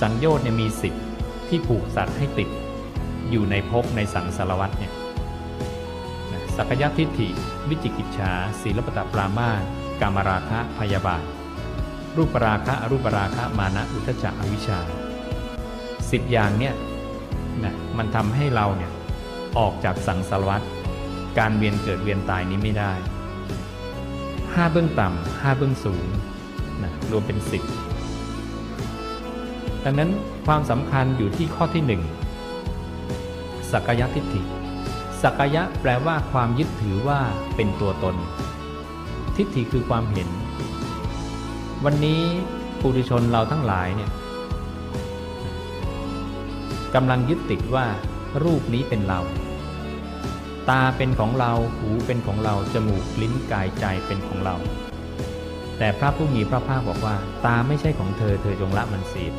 สังโยชน์เนี่ยมีสิบที่ผูกสัตว์ให้ติดอยู่ในภพในสังสารวัฏเนี่ยสักยทิฏฐิ วิจิกิจฉาศีลปตปรามาสกามราคะพยาบาท รูปราคะอรูปราคะมานะอุทจจะอวิชชาสิบอย่างเนี่ยนะมันทำให้เราเนี่ยออกจากสังสารวัฏการเวียนเกิดเวียนตายนี้ไม่ได้ห้าเบื้องต่ำห้าเบื้องสูงนะรวมเป็นสิบ ดังนั้นความสำคัญอยู่ที่ข้อที่หนึ่งสักยะทิฏฐิสักยะแปลว่าความยึดถือว่าเป็นตัวตน ทิฏฐิคือความเห็น วันนี้ปุถุชนเราทั้งหลายเนี่ยกำลังยึดติดว่า รูปนี้เป็นเรา ตาเป็นของเรา หูเป็นของเรา จมูกลิ้นกายใจเป็นของเรา แต่พระผู้มีพระภาคบอกว่า ตาไม่ใช่ของเธอ เธอจงละมันเสีย